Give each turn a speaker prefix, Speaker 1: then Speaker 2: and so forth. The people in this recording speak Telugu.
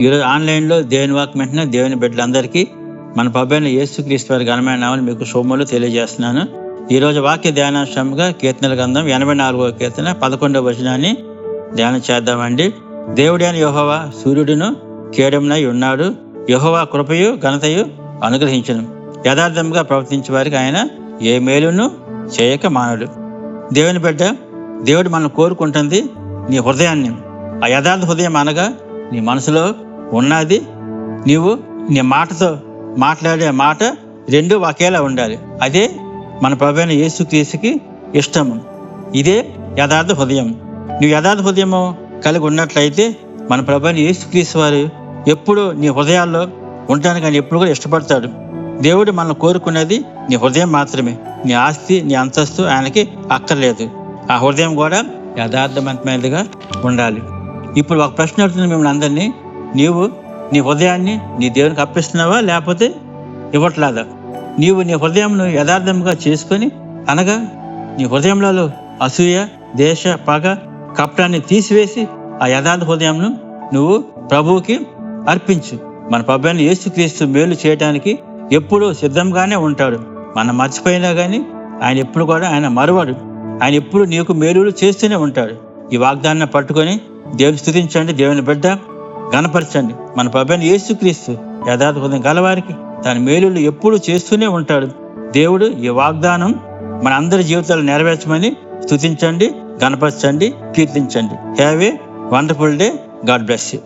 Speaker 1: ఈరోజు ఆన్లైన్లో దేవుని వాక్ వెంటనే దేవుని బిడ్డలందరికీ మన పబ్బైన యేసుక్రీస్తు వారి ఘనమైన నామని మీకు సోములు తెలియజేస్తున్నాను. ఈరోజు వాక్య ధ్యానాంశంగా కీర్తనల గ్రంథం ఎనభై నాలుగవ కీర్తన పదకొండవ వచనాన్ని ధ్యానం చేద్దామండి. దేవుడైన యహోవా సూర్యుడును కేడమునై ఉన్నాడు. యహోవా కృపయు ఘనతయు అనుగ్రహించను. యథార్థంగా ప్రవర్తించే వారికి ఆయన ఏ మేలును చేయక మానడు. దేవుని బిడ్డ దేవుడు మనం కోరుకుంటుంది నీ హృదయాన్ని. ఆ యథార్థ హృదయం అనగా నీ మనసులో ఉన్నది. నీవు నీ మాటతో మాట్లాడే మాట రెండు ఒకేలా ఉండాలి. అదే మన ప్రభైన యేసుక్రీస్తుకి ఇష్టము. ఇదే యథార్థ హృదయం. నువ్వు యథార్థ హృదయము కలిగి ఉన్నట్లయితే మన ప్రభైన యేసుక్రీస్తు వారు ఎప్పుడు నీ హృదయాల్లో ఉండడానికి ఆయన ఎప్పుడు కూడా ఇష్టపడతాడు. దేవుడు మనం కోరుకున్నది నీ హృదయం మాత్రమే. నీ ఆస్తి నీ అంతస్తు ఆయనకి అక్కర్లేదు. ఆ హృదయం కూడా యథార్థవంతమైనదిగా ఉండాలి. ఇప్పుడు ఒక ప్రశ్న అడుగుతుంది మిమ్మల్ని అందరినీ. నీవు నీ హృదయాన్ని నీ దేవునికి అప్పిస్తున్నావా లేకపోతే ఇవ్వట్లేదా? నీవు నీ హృదయంను యథార్థంగా చేసుకొని అనగా నీ హృదయంలో అసూయ దేశ పగ కపటాన్ని తీసివేసి ఆ యథార్థ హృదయంను నువ్వు ప్రభువుకి అర్పించు. మన పబ్బాన్ని యేసుక్రీస్తు మేలు చేయడానికి ఎప్పుడూ సిద్ధంగానే ఉంటాడు. మనం మర్చిపోయినా కానీ ఆయన ఎప్పుడు కూడా ఆయన మరవడు. ఆయన ఎప్పుడు నీకు మేలులు చేస్తూనే ఉంటాడు. ఈ వాగ్దాన్ని పట్టుకొని దేవుని స్థుతించండి దేవుని బిడ్డ గణపరచండి. మన ప్రభుని యేసుక్రీస్తు యథార్థ హృదయం గలవారికి తన మేలులు ఎప్పుడు చేస్తూనే ఉంటాడు. దేవుడు ఈ వాగ్దానం మన అందరి జీవితాలు నెరవేర్చమని స్థుతించండి గణపరచండి కీర్తించండి. Have a wonderful day God bless you